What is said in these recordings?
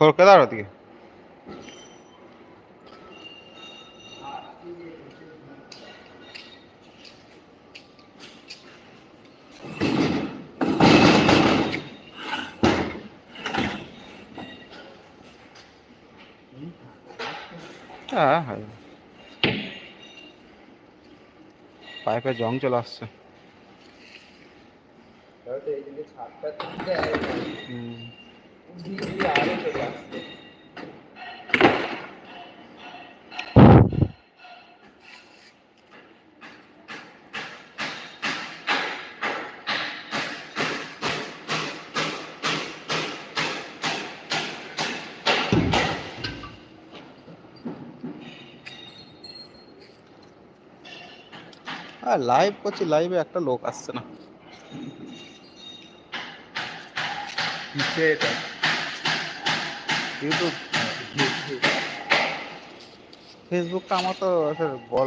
খড়কেদার ওদিকে হ্যাঁ হ্যাঁ পাইপে জং চলে আসছে হয়তো এই যদি ছাদটা তুলতে হয়, হুম। আর লাইভ করছি লাইভে একটা লোক আসছে না। ইউটিউব ফেসবুকটা আমার তো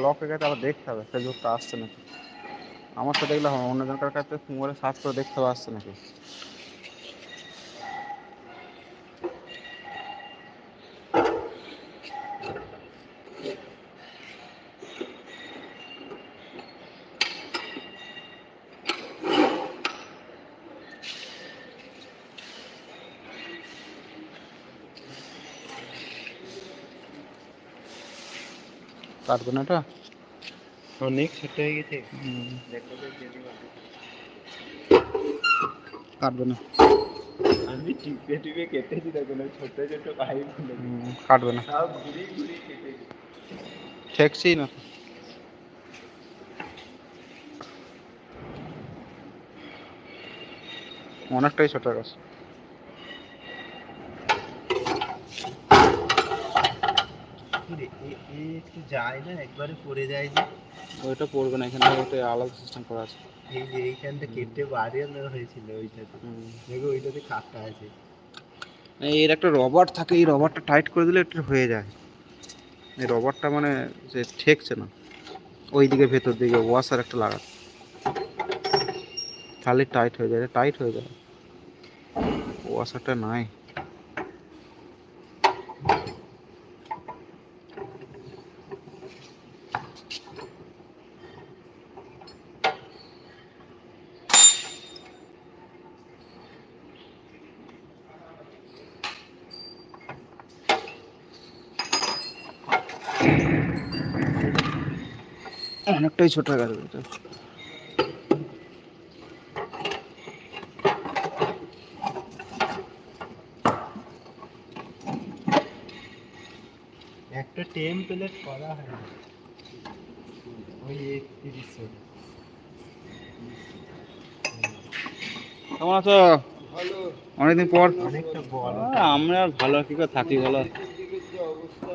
লক হয়ে গেছে আবার দেখতে হবে ফেসবুকটা আসছে নাকি? আমার তো দেখলে হবে অন্যজনকার কাছে মোবাইলে সার্চ করে দেখতে হবে আসছে নাকি? কাটবে না এটা? অনেক ছোট হয়ে গেছে। কাটবে না। আমি টিপে টিপে কেটেছি দেখুন ছোট ছোট পাইপ কাটবে না। সব ঘুরি ঘুরি কেটেছি ঠেকছি না। অনেকটাই ছোট গাছ কিরে, এ- এ একটু যায় না একবারে পড়ে যায় যে। ওইটা পড়বে না এখানে ওটা আলাদা সিস্টেম করা আছে। এই যে এইখানটা কেটে বাড়িয়ে হয়েছিল ওইটাতে। হুম। দেখো ওইটাতে কাটা আছে। এর একটা রবার থাকে এই রবারটা টাইট করে দিলে একটু হয়ে যায়। এই রবারটা মানে যে ঠেকছে না। ওই দিকে ভেতর দিকে ওয়াশার একটা লাগা। খালি টাইট হয়ে যায় টাইট হয়ে যায়। ওয়াশারটা নাই। অনেকটাই ছোট গেল এটা। একটা টেমপ্লেট করা হয় ওই একত্রিশশো কেমন আছো? অনেকদিন পর আমরা আর ভালো কি করে থাকি বলো?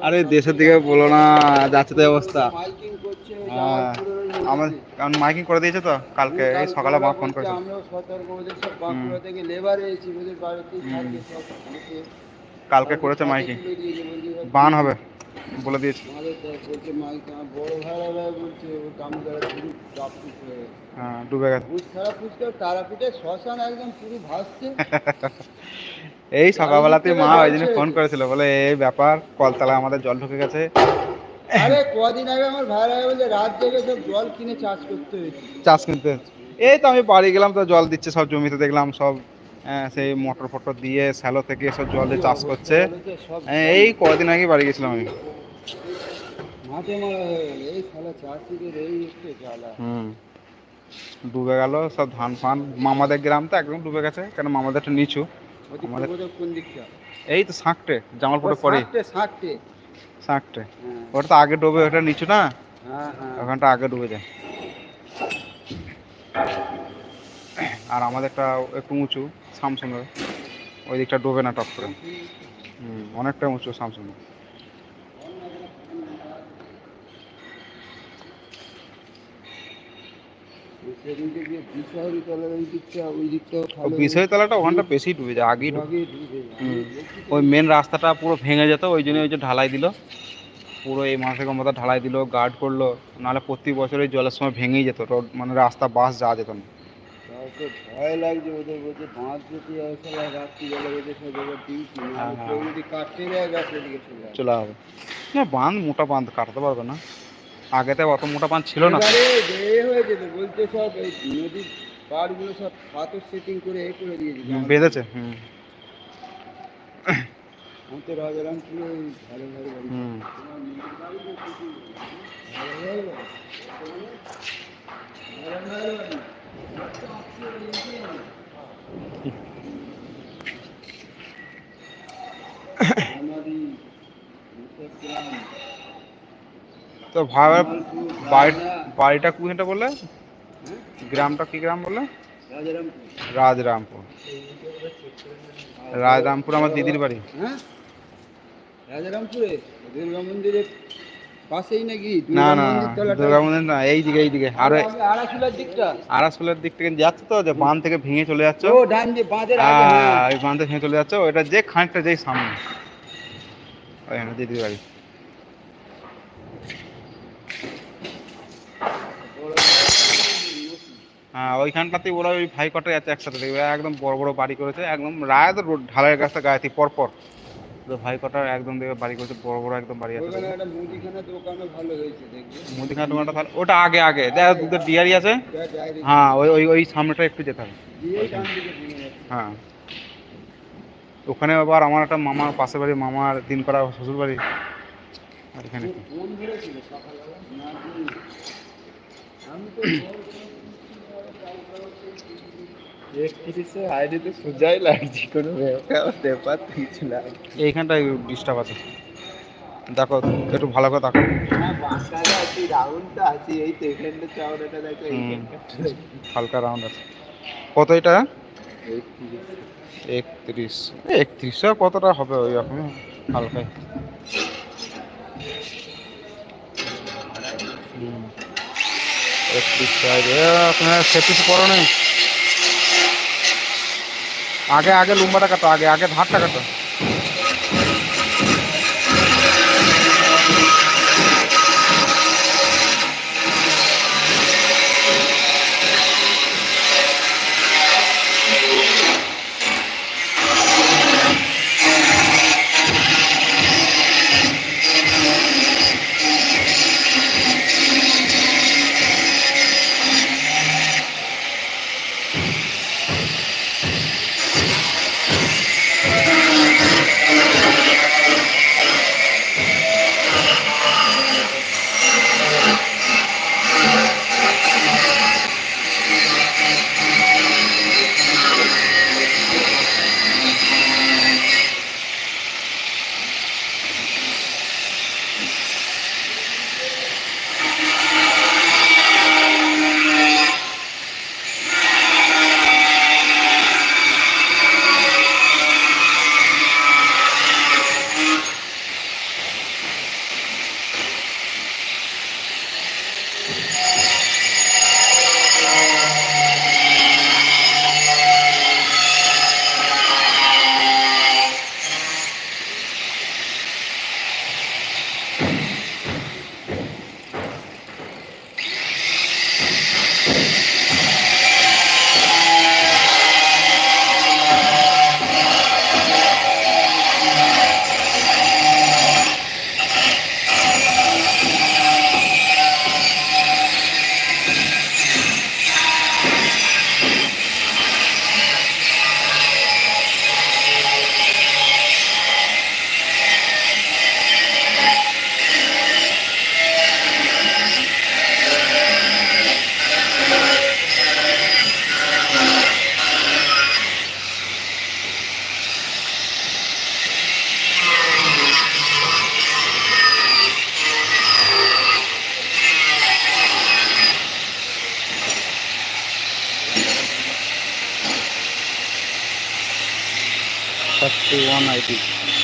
আরে দেশের দিকে বলো না যাচ্ছে তো অবস্থা। আমার কারণ মাইকিং করে দিয়েছে তো কালকে এই সকালে মা ফোন করেছে। আমরাও সতর্ক ওদের সব বাঁকুড়া থেকে লেবার এসেছি ওদের বাড়িতে থাকে সব অনেকে কালকে করেছে মাইকিং। বান হবে বলে দিয়েছে। হয়ে ডুবে গেছে। এই সকালবেলাতে মা ওই জন্য ফোন করেছিল বলে এই ব্যাপার কলতলা আমাদের জল ঢুকে গেছে। আরে কদিন আগে আমার ভাইরা বলছে রাত জেগে সব জল কিনে চাষ করতে হয়েছে। চাষ কিনতে। এই তো আমি বাড়ি গেলাম তো জল দিচ্ছে সব জমিতে দেখলাম সব আহ, সেই মোটর ফটর দিয়ে স্যালো থেকে সব জল দিয়ে চাষ করছে। হ্যাঁ, এই কদিন আগে বাড়ি গেছিলাম আমি। মাঠে মারা হয়ে গেল এই শালা চাষিদের এই একটু জ্বালা। হুম ডুবে গেল সব ধান ফান। মামাদের গ্রাম তো একদম ডুবে গেছে কেন মামাদেরটা নিচু। আমাদের- কোন দিকটা? এই তো শাঁকটে জামালপুরে পরে ষাটটে ষাটটে শাঁকটে হ্যাঁ। ওটা তো আগে ডুবে ওটা নিচু না? হ্যাঁ হ্যাঁ। ওখানটা আগে ডুবে যায়। আর আমাদেরটা একটু উঁচু স্যামসুং ওই দিকটা ডুবে না টপ করে। হুম অনেকটা উঁচু স্যামসুং ওখানটা বেশি ডুবে যায় আগেই। ওই মেন রাস্তাটা পুরো ভেঙে যেত ওই জন্য ওই যে ঢালাই দিল। পুরো এই মাসে মতো ঢালাই দিল গার্ড করল নাহলে প্রতি বছর ওই জলের সময় ভেঙেই যেত রোড মানে রাস্তা বাস যাওয়া যেত না। ভয় লাগছে ওদের বলছে বাঁধ যদি রাত্রিবেলা ওদের হ্যাঁ, হ্যাঁ। যদি কাটতে যায় গাছ চলে হবে না বাঁধ মোটা বাঁধ কাটতে পারবে না। আগেতে অত মোটা বাঁধ ছিল না। এবারে যে হয়েছে বলছে সব এই নদীর পাড়গুলো সব পাথর সেটিং করে এ করে দিয়েছে। বেঁধেছে হুম আমি তো রাজারামপুরে ওই ভালো ভালো বাড়ি হুম ভালো ভালো ভালো বাড়ি। তো ভাবে বাড়িটা কোথাটা বললে? গ্রামটা কি গ্রাম বললে? রাজারামপুর। রাজরামপুর। রাজরামপুর আমার দিদির বাড়ি। হ্যাঁ? রাজারামপুরে? দুর্গা মন্দিরের পাশেই নাকি না না দুর্গা মন্দির না এইদিকে আর আমি আড়াশুলার দিকটা? দিক থেকে যাচ্ছে তো যে বাঁধ থেকে ভেঙে চলে যাচ্ছে? ও ডান দিয়ে বাঁধের আগে হ্যাঁ হ্যাঁ। ওই বাঁধে ভেঙে চলে যাচ্ছে ওইটা যে খানিকটা যেই সামনে। ওইখানে দিদির বাড়ি। হ্যাঁ ওইখানটাতেই ওরা ওই ভাই কটাই আছে একসাথে। দেখবে একদম বড় বড় বাড়ি করেছে একদম রায় রোড ঢালাইয়ের কাছটা গায়েতি পর পর তো ভাই কটার একদম দেখবে বাড়ি করেছে বড় বড় একদম বাড়ি আছে। মুদিখানা দোকানও ভালো হয়েছে মুদিখানা দোকানটা তাহলে ওটা আগে আগে। দেখ দুধের ডিয়ারি আছে। হ্যাঁ ওই ওই ওই সামনেটা একটু যেতে হবে। হ্যাঁ। ওখানে আবার আমার একটা মামার পাশের বাড়ি মামার দিন করা শ্বশুর বাড়ি আর এখানে? আমি তো একত্রিশে আইডি তো সোজাই লাগছে কোনো ব্যাপার কিছু লাগে এইখানটায় ডিস্টার্ব আছে। দেখো একটু ভালো করে দেখো হ্যাঁ দেখো। এইখানটা হালকা রাউন্ড আছে। কত এটা? একত্রিশ। একত্রিশ একত্রিশ কতটা হবে ওই রকম হালকায় একত্রিশ আপনার সেটিস পরো নেই? আগে আগে লম্বাটা কাটো আগে আগে ধারটা কাটো 31 IP.